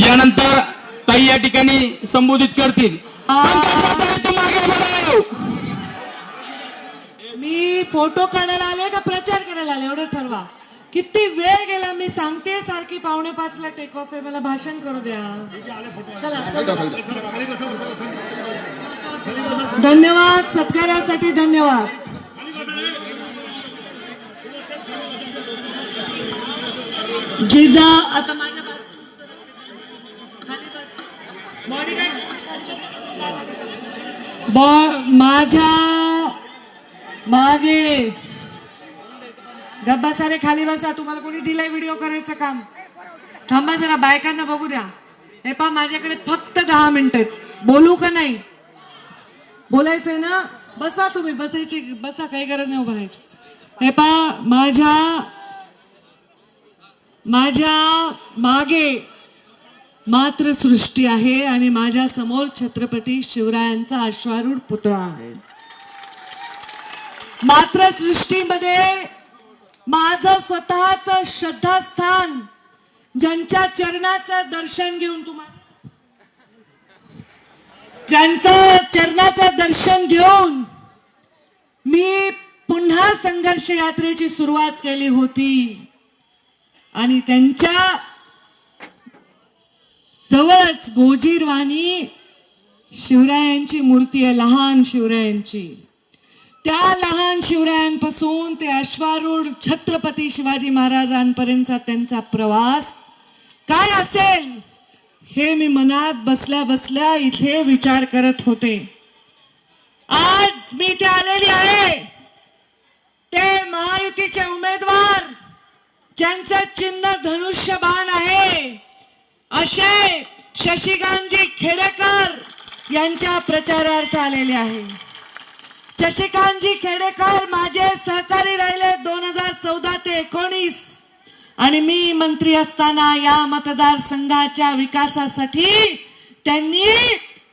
यानंतर ताई या ठिकाणी संबोधित करतील. मी फोटो काढायला आले का प्रचार करायला आले? एवढं ठरवा. किती वेळ गेला मी सांगते सारखी पावणे पाचला टेक ऑफ आहे. मला भाषण करू द्या. चला. धन्यवाद. सत्कारासाठी धन्यवाद. जिजा आता माझ्या माझ्या मागे. गप्पा सारे खाली बसा. तुम्हाला कोणी दिलंय व्हिडिओ करायचं काम? थांबा जरा बायकांना बघू द्या. हे पा माझ्याकडे फक्त दहा मिनिट आहेत. बोलू का नाही? बोलायचंय ना? बसा तुम्ही बसायची बसा काही गरज नाही उभं राहायची. हे पा माझ्या माझ्या मागे मातृसृष्टी आहे आणि माझ्यासमोर छत्रपती शिवरायांचा अश्वारूढ पुतळा आहे. मातृसृष्टीमध्ये माझं स्वतःच श्रद्धास्थान ज्यांच्या चरणाचं दर्शन घेऊन तुम्हाला ज्यांचं चरणाचं दर्शन घेऊन मी पुन्हा संघर्ष यात्रेची सुरुवात केली होती. आणि त्यांच्या जवळच गोजीरवाणी शिवरायांची मूर्ती आहे लहान शिवरायांची. त्या लहान शिवरायांपासून ते अश्वारूढ छत्रपती शिवाजी महाराजांपर्यंतचा त्यांचा प्रवास. काय असेल हे मी मनात बसल्या बसल्या इथे विचार करत होते. आज मी इथे आलेली आहे. ते महायुतीचे उमेदवार ज्यांचं चिन्ह धनुष्यबाण आहे असे शशिकांतजी खेडेकर यांच्या प्रचारार्थ आलेले आहे. शशिकांतजी खेडेकर माझे सहकारी राहिले दोन हजार चौदा ते एकोणीस. आणि मी मंत्री असताना या मतदारसंघाच्या विकासासाठी त्यांनी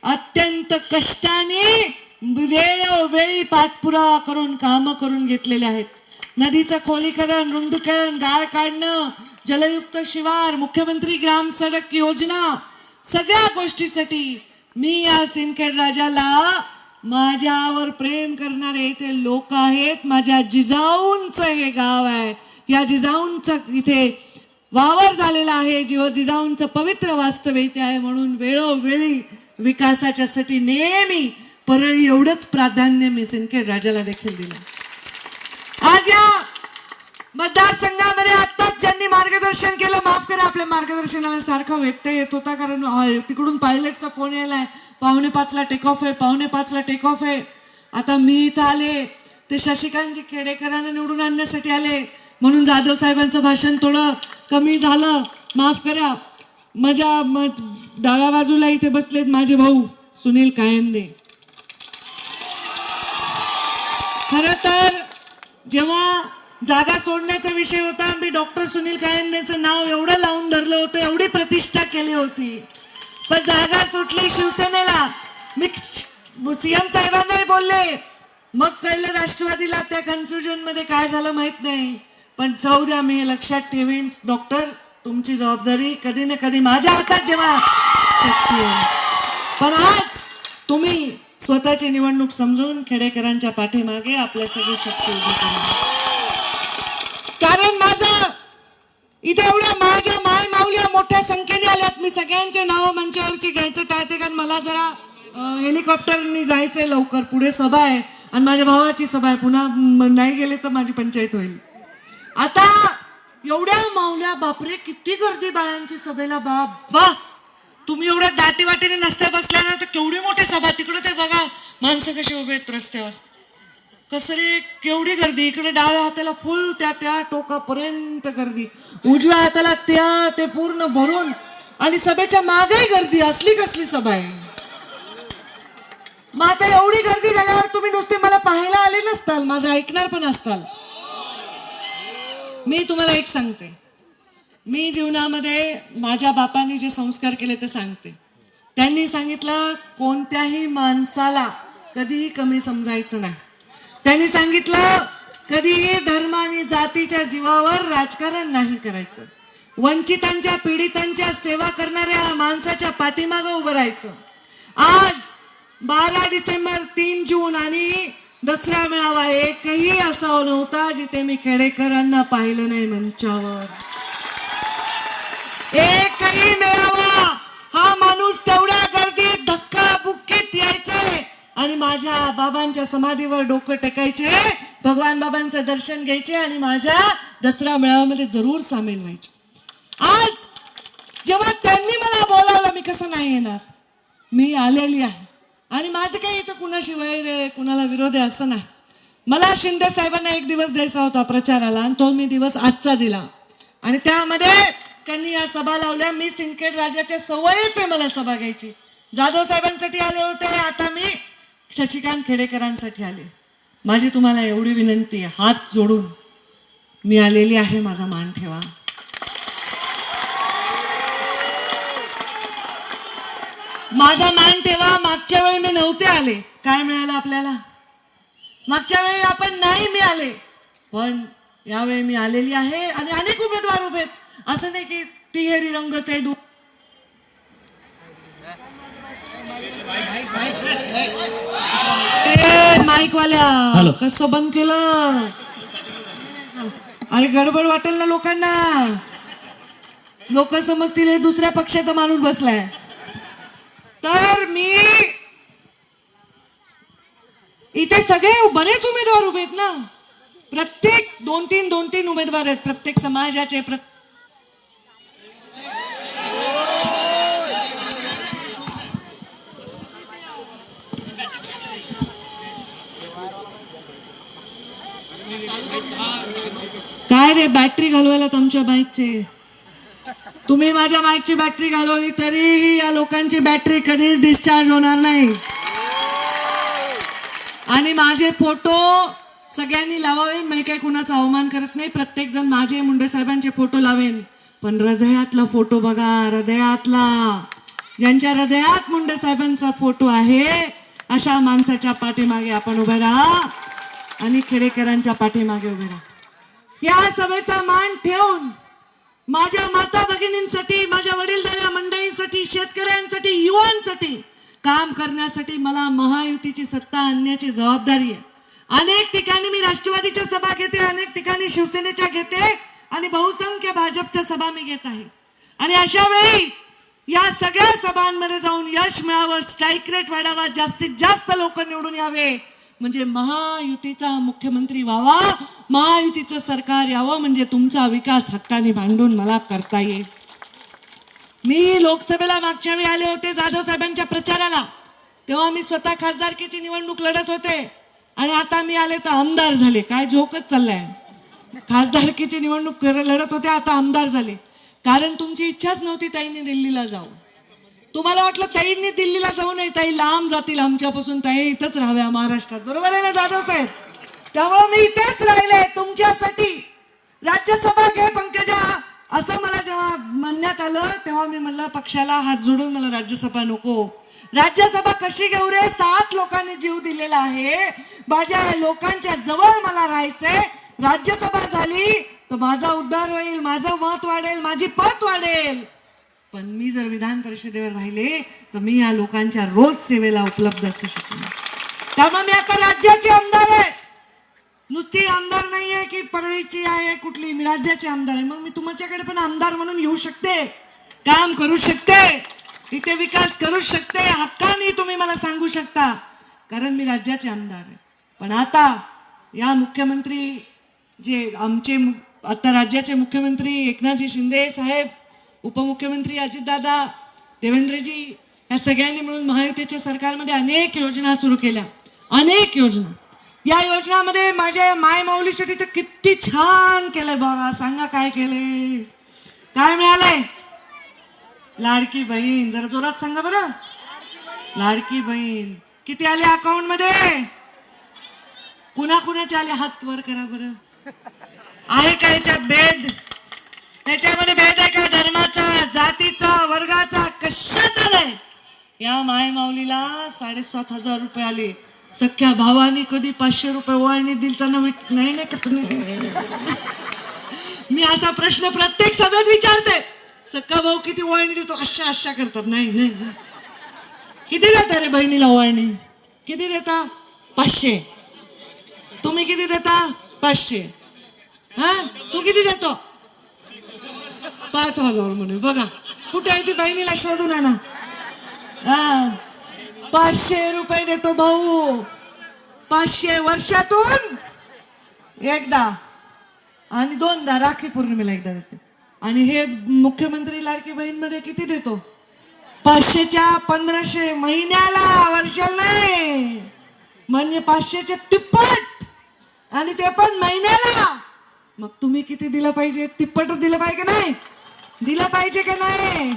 अत्यंत कष्टाने वेळोवेळी पाठपुरावा करून काम करून घेतलेले आहेत. नदीचं खोलीकरण रुंदीकरण गाळ काढणं जलयुक्त शिवार मुख्यमंत्री ग्राम सडक योजना सगळ्या गोष्टीसाठी मी या सिंदखेड राजाला माझ्यावर प्रेम करणारे इथे लोक आहेत. माझ्या जिजाऊंचं हे गाव आहे. या जिजाऊंचं इथे वावर झालेला आहे. जीव जिजाऊंचं पवित्र वास्तव इथे आहे. म्हणून वेळोवेळी विकासाच्या साठी नेहमी परळी एवढंच प्राधान्य मी सिंदखेड राजाला देखील दिलं. मतदारसंघामध्ये आत्ताच ज्यांनी मार्गदर्शन केलं माफ करा आपल्या मार्गदर्शनाला सारखा व्यक्त येत होता कारण तिकडून पायलटचा फोन यायलाय. पावणे पाचला टेक ऑफ आहे पावणे पाचला टेक ऑफ आहे. आता मी इथं आले ते शशिकांतजी खेडेकरांना निवडून आणण्यासाठी आले. म्हणून जाधव साहेबांचं भाषण थोडं कमी झालं. माफ करा. माझ्या डाव्या बाजूला इथे बसलेत माझे भाऊ सुनील कायंदे. खरं तर जेव्हा जागा सोडण्याचा विषय होता. मी डॉक्टर सुनील कायंदेचं नाव एवढं लावून धरलं होतं एवढी प्रतिष्ठा केली होती. पण जागा सुटली शिवसेनेला. मी सीएम साहेबांनाही बोलले मग कळलं राष्ट्रवादीला त्या कन्फ्युजनमध्ये काय झालं माहीत नाही. पण जाऊ द्या मी हे लक्षात ठेवीन. डॉक्टर तुमची जबाबदारी कधी ना कधी माझ्या हातात जेव्हा शक्ती पण आज तुम्ही स्वतःची निवडणूक समजून खेडेकरांच्या पाठीमागे आपल्या सगळी शक्ती उभी करा. माझा. इथे एवढ्या माझ्या माय माऊल्या मोठ्या संख्येने आल्यात. मी सगळ्यांचे नाव मंचावरची घ्यायचं काय ते कारण मला जरा हेलिकॉप्टरनी जायचंय लवकर. पुढे सभा आहे. आणि माझ्या भावाची सभा आहे. पुन्हा नाही गेले तर माझी पंचायत होईल. आता एवढ्या माऊल्या बापरे किती गर्दी बायांची सभेला. बाप वा तुम्ही एवढ्या दाटी वाटीने नसत्या बसल्या ना तर केवढी मोठी सभा. तिकडे ते बघा माणसं कशी उभे आहेत रस्त्यावर. कसं रे? केवढी गर्दी? इकडे डाव्या हाताला फुल त्या त्या टोकापर्यंत गर्दी. उजव्या हाताला त्या ते पूर्ण भरून. आणि सभेच्या मागही गर्दी असली कसली सभा आहे? मग आता एवढी गर्दी झाल्यावर तुम्ही नुसते मला पाहायला आले नसताल माझं ऐकणार पण असताल. मी तुम्हाला एक सांगते. मी जीवनामध्ये माझ्या बापाने जे संस्कार केले ते सांगते. त्यांनी सांगितलं कोणत्याही माणसाला कधीही कमी समजायचं नाही. त्यांनी सांगितलं कधीही धर्म आणि जातीच्या जीवावर राजकारण नाही करायचं. वंचितांच्या पीडितांच्या सेवा करणाऱ्या माणसाच्या पाठीमागं उभं राहायचं. आज बारा डिसेंबर तीन जून आणि दसरा मेळावा एकही असा नव्हता जिथे मी खेडेकरांना पाहिलं नाही मंचावर. एकही मेळावा हा माणूस आणि माझ्या बाबांच्या समाधीवर डोकं टेकायचे भगवान बाबांचं दर्शन घ्यायचे आणि माझ्या दसरा मेळाव्यामध्ये जरूर सामील व्हायचे. आज जेव्हा त्यांनी मला बोलावलं मी कसं नाही येणार? मी आलेली आहे. आणि माझं काही इथं कुणाशी वैर आहे कुणाला विरोध आहे असं नाही. मला शिंदे साहेबांना एक दिवस द्यायचा होता प्रचाराला आणि तो मी दिवस आजचा दिला. आणि त्यामध्ये त्यांनी या सभा लावल्या. मी सिंदखेड राजाच्या सवयच आहे मला सभा घ्यायची. जाधव साहेबांसाठी आले होते. आता मी शशिकांत खेडेकरांसाठी आले. माझी तुम्हाला एवढी विनंती आहे हात जोडून मी आलेली आहे माझा मान ठेवा. माझा मान ठेवा मागच्या वेळी मी नव्हते आले. काय मिळालं आपल्याला? मागच्या वेळी आपण नाही मिळाले. पण यावेळी मी आलेली आहे आणि अनेक उमेदवार उभे असं नाही की तिहेरी ते आहे माईकवाल्या हॅलो. कसं बंद केलं? अरे गडबड वाटेल ना लोकांना. लोक समजतील हे दुसऱ्या पक्षाचा माणूस बसलाय. तर मी इथे सगळे बरेच उमेदवार उभे आहेत ना. प्रत्येक दोन तीन दोन तीन उमेदवार आहेत. प्रत्येक समाजाचे प्रत्येक बॅटरी घालवायला तुमच्या बाईकची तुम्ही माझ्या बाईकची बॅटरी घालवली तरीही या लोकांची बॅटरी कधीच डिस्चार्ज होणार नाही. आणि माझे फोटो सगळ्यांनी लावावे मी काही कुणाचा अवमान करत नाही. प्रत्येक जण माझे मुंडे साहेबांचे फोटो लावेन. पण हृदयातला फोटो बघा हृदयातला. ज्यांच्या हृदयात मुंडे साहेबांचा फोटो आहे अशा माणसाच्या पाठीमागे आपण उभे राहा आणि खेडेकरांच्या पाठीमागे उभे राहा. या सभेचा मान ठेवून माझ्या माता भगिनींसाठी माझ्या वडीलधाऱ्या मंडळींसाठी शेतकऱ्यांसाठी युवांसाठी काम करण्यासाठी मला महायुतीची सत्ता आणण्याची जबाबदारी आहे. अनेक ठिकाणी मी राष्ट्रवादीच्या सभा घेते अनेक ठिकाणी शिवसेनेच्या घेते आणि बहुसंख्य भाजपच्या सभा मी घेत आहे. आणि अशा वेळी या सगळ्या सभांमध्ये जाऊन यश मिळावं स्ट्राईक रेट वाढावा जास्तीत जास्त लोक निवडून यावे म्हणजे महायुतीचा मुख्यमंत्री व्हावा महायुतीचं सरकार यावं म्हणजे तुमचा विकास हक्काने भांडून मला करता येईल. मी लोकसभेला मागच्या वेळी आले होते जाधव साहेबांच्या प्रचाराला. तेव्हा मी स्वतः खासदारकीची निवडणूक लढत होते. आणि आता मी आले तर आमदार झाले. काय जोकच चाललाय. खासदारकीची निवडणूक लढत होते आता आमदार झाले. कारण तुमची इच्छाच नव्हती ताईंनी दिल्लीला जाऊ तुम्हाला वाटलं ताईंनी दिल्लीला जाऊ नये? ताई लांब जातील आमच्यापासून. ताई इथंच राहाव्या महाराष्ट्रात. बरोबर आहे ना जाधव साहेब? त्यामुळे मी इथेच राहिले तुमच्यासाठी. राज्यसभा घे पंकजा. असं मला जेव्हा म्हणण्यात आलं तेव्हा मी म्हणलं पक्षाला हात जोडून मला राज्यसभा नको. राज्यसभा कशी घेऊ रे? सात लोकांनी जीव दिलेला आहे. माझ्या लोकांच्या जवळ मला राहायचंय. राज्यसभा झाली तर माझा उद्धार होईल माझं मत वाढेल माझी पत वाढेल. पण मी जर विधान परिषदेवर राहिले तर मी या लोकांच्या रोज सेवेला उपलब्ध असू शकतो त्यामुळे मी आता राज्याचे आमदार आहे नुसती आमदार नाहीये की परळीची आहे कुठली. मी राज्याचे आमदार आहे. मग मी तुमच्याकडे पण आमदार म्हणून येऊ शकते. काम करू शकते. इथे विकास करू शकते. हक्काने तुम्ही मला सांगू शकता. कारण मी राज्याचे आमदार आहे. पण आता या मुख्यमंत्री जे आमचे आता राज्याचे मुख्यमंत्री एकनाथजी शिंदे साहेब उपमुख्यमंत्री अजितदादा देवेंद्रजी या सगळ्यांनी मिळून महायुतीच्या सरकारमध्ये अनेक योजना सुरू केल्या. अनेक योजना. या योजनामध्ये माझ्या माय माऊलीसाठी तर किती छान केलंय बाबा. सांगा काय केलंय? काय मिळालंय? लाडकी बहीण. जरा जोरात सांगा बरं. लाडकी बहीण. किती आले अकाउंटमध्ये कुणा कुणाचे आले? हात वर करा बरं. आहे का याच्यात बेड त्याच्यामध्ये भेद आहे का? धर्माचा जातीचा वर्गाचा? कशाचा नाही? या माय माऊलीला साडेसात हजार रुपये आले. सख्या भावानी कधी पाचशे रुपये ओवाळणी दिलताना विच- नाही नाही मी असा प्रश्न प्रत्येक सभेत विचारते. सख्खा भाऊ किती ओवाळणी देतो? अशा अशा करतात. नाही नाही नाही. किती देता रे बहिणीला ओवाळणी? किती देता? पाचशे. तुम्ही किती देता? पाचशे. हा? तू किती देतो? पाच हजार म्हणे. बघा कुठे आहे ती बहिणीला शोधून आणा. हा. पाचशे रुपये देतो भाऊ. पाचशे वर्षातून एकदा. आणि दोनदा राखी पौर्णिमेला एकदा देते. आणि हे मुख्यमंत्री लाडकी बहीणमध्ये किती देतो? पाचशेच्या पंधराशे महिन्याला वर्षाला नाही. म्हणजे पाचशेचे तिप्पट. आणि ते पण महिन्याला. मग तुम्ही किती दिलं पाहिजे? तिप्पट दिलं पाहिजे नाही? दिलं पाहिजे का नाही?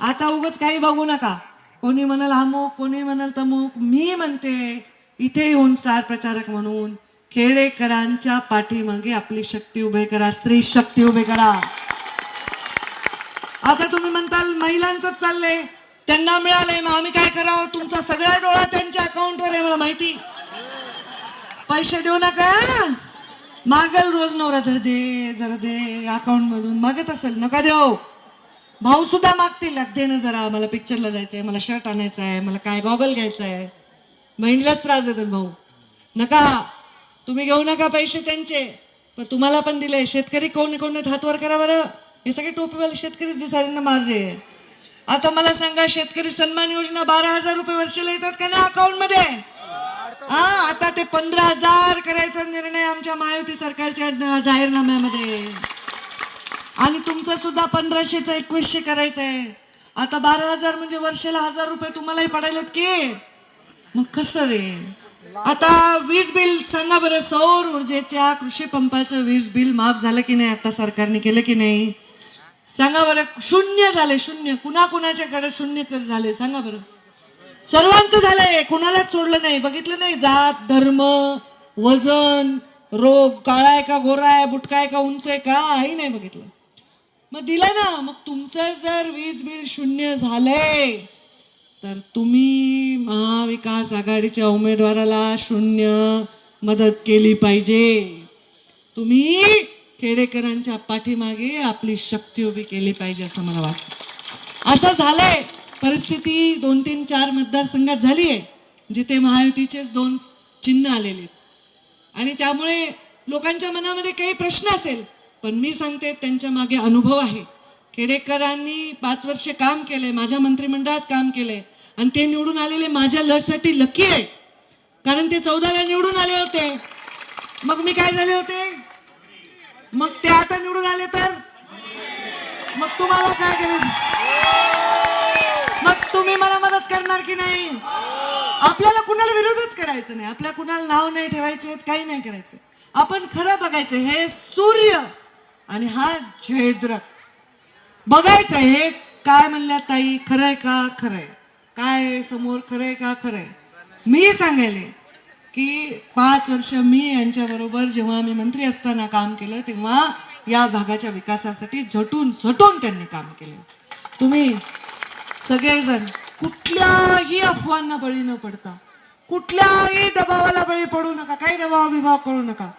आता उगाच काही बघू नका. कोणी म्हणाल अमुक कोणी म्हणाल तमुक मी म्हणते इथे येऊन स्टार प्रचारक म्हणून खेडेकरांच्या पाठीमागे आपली शक्ती उभे करा स्त्री शक्ती उभे करा. आता तुम्ही म्हणताल महिलांचं चाललंय त्यांना मिळालंय मग आम्ही काय करावं? तुमचा सगळा डोळा त्यांच्या अकाउंटवर आहे मला माहिती. पैसे देऊ नका. मागल रोज नवरात्र दे जरा दे अकाउंट मधून. मागत असेल नका देऊ. भाऊ सुद्धा मागतील. दे ना जरा मला पिक्चरला जायचंय मला शर्ट आणायचं आहे मला काय गॉगल घ्यायचं आहे बहिणीलाच त्रास देतात भाऊ. नका. तुम्ही घेऊ नका पैसे त्यांचे. पण तुम्हाला पण दिले शेतकरी कोण कोण हातवर करा बरं. हे सगळे टोपीवाले शेतकरी दिसायला मारले. आता मला सांगा शेतकरी सन्मान योजना बारा हजार रुपये वर्षाला येतात का ना अकाउंटमध्ये? हा आता ते पंधरा हजार करायचा निर्णय आमच्या महायुती सरकारच्या जाहीरनाम्यामध्ये. आणि तुमचं सुद्धा पंधराशेच एकवीसशे करायचं आहे आता बारा हजार म्हणजे वर्षाला हजार रुपये तुम्हालाही पडायलेत की? मग कसं रे? आता वीज बिल सांगा बरं सौर ऊर्जेच्या कृषी पंपाचं वीज बिल माफ झालं की नाही? आता सरकारने केलं की नाही? सांगा बरं शून्य झाले शून्य. कुणा कुणाच्याकडे शून्य झाले? सांगा बरं. सर्वांचं झालंय. कुणालाच सोडलं नाही. बघितलं नाही? जात धर्म वजन रोग काळा आहे का गोरा आहे बुटका आहे का उंच आहे का काही नाही बघितलं. मग दिलं ना. मग तुमचं जर वीज बिल शून्य झालंय तर तुम्ही महाविकास आघाडीच्या उमेदवाराला शून्य मदत केली पाहिजे. तुम्ही खेडेकरांच्या पाठीमागे आपली शक्ती उभी केली पाहिजे असं मला वाटतं. असं झालंय. परिस्थिती दोन तीन चार मतदारसंघात झाली आहे जिथे महायुतीचेच दोन चिन्ह आलेले आणि त्यामुळे लोकांच्या मनामध्ये काही प्रश्न असेल पण मी सांगते त्यांच्या मागे अनुभव आहे. खेडेकरांनी पाच वर्षे काम केले माझ्या मंत्रिमंडळात काम केले आणि ते निवडून आलेले माझ्या लढसाठी लकी आहे. कारण ते चौदाला निवडून आले होते. मग मी काय झाले होते? मग ते आता निवडून आले तर? मग तुम्हाला काय करायचं तुम्ही मला मदत करणार की नाही? आपल्याला कुणाला विरोधच करायचं नाही. आपल्या कुणाला नाव नाही ठेवायचे काही नाही करायचं. आपण खरं बघायचं हे सूर्य आणि हा जयद्रथ बघायचं हे काय म्हणल्या ताई? खरंय का? खरंय. काय समोर? खरंय का? खरंय. मी सांगायले की पाच वर्ष मी यांच्या बरोबर जेव्हा मी मंत्री असताना काम केलं तेव्हा या भागाच्या विकासासाठी झटून झटून त्यांनी काम केलं. तुम्ही सगळेजण कुठल्याही अफवांना बळी न पडता कुठल्याही दबावाला बळी पडू नका काही दबाव विभाव करू नका.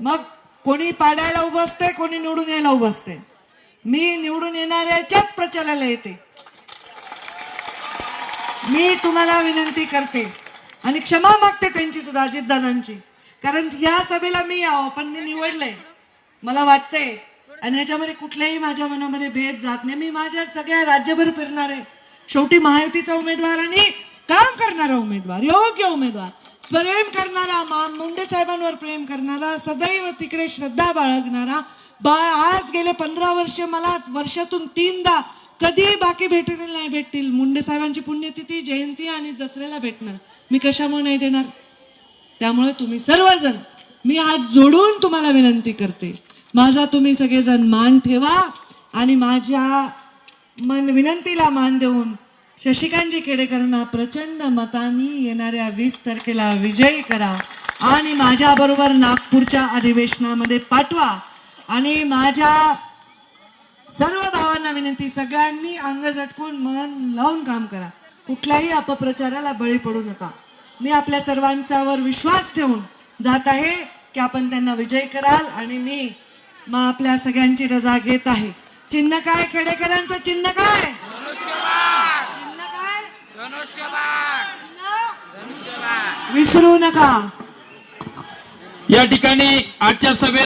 मग कोणी पाडायला उभं असते कोणी निवडून यायला उभं असते मी निवडून येणाऱ्याच्याच प्रचाराला येते. मी तुम्हाला विनंती करते आणि क्षमा मागते त्यांची सुद्धा अजितदादांची. कारण या सभेला मी यावं पण मी निवडलंय. मला वाटतंय आणि ह्याच्यामध्ये कुठल्याही माझ्या मनामध्ये भेद जात नाही. मी माझ्या सगळ्या राज्यभर फिरणार आहे. शेवटी महायुतीचा उमेदवार आणि काम करणारा उमेदवार योग्य उमेदवार. प्रेम करणारा मा- मुंडे साहेबांवर प्रेम करणारा सदैव तिकडे श्रद्धा बाळगणारा बा आज गेले पंधरा वर्ष मला वर्षातून तीनदा कधीही बाकी भेटतील नाही भेटतील. मुंडे साहेबांची पुण्यतिथी जयंती आणि दसऱ्याला भेटणार. मी कशामुळे नाही देणार? त्यामुळे तुम्ही सर्वजण मी हात जोडून तुम्हाला विनंती करते. माझा तुम्ही सगळेजण मान ठेवा आणि माझ्या मन विनंतीला मान देऊन शशिकांतजी खेडेकरांना प्रचंड मतांनी येणाऱ्या वीस तारखेला विजयी करा. आणि माझ्याबरोबर नागपूरच्या अधिवेशनामध्ये पाठवा. आणि माझ्या सर्व भावांना विनंती सगळ्यांनी अंग झटकून मन लावून काम करा. कुठल्याही अपप्रचाराला बळी पडू नका. मी आपल्या सर्वांच्यावर विश्वास ठेवून जात आहे की आपण त्यांना विजय कराल आणि मी मग आपल्या सगळ्यांची रजा घेत आहे. चिन्ह काय? खेडेकरांचं चिन्ह काय? विसरू नका. या ठिकाणी आजच्या सभेत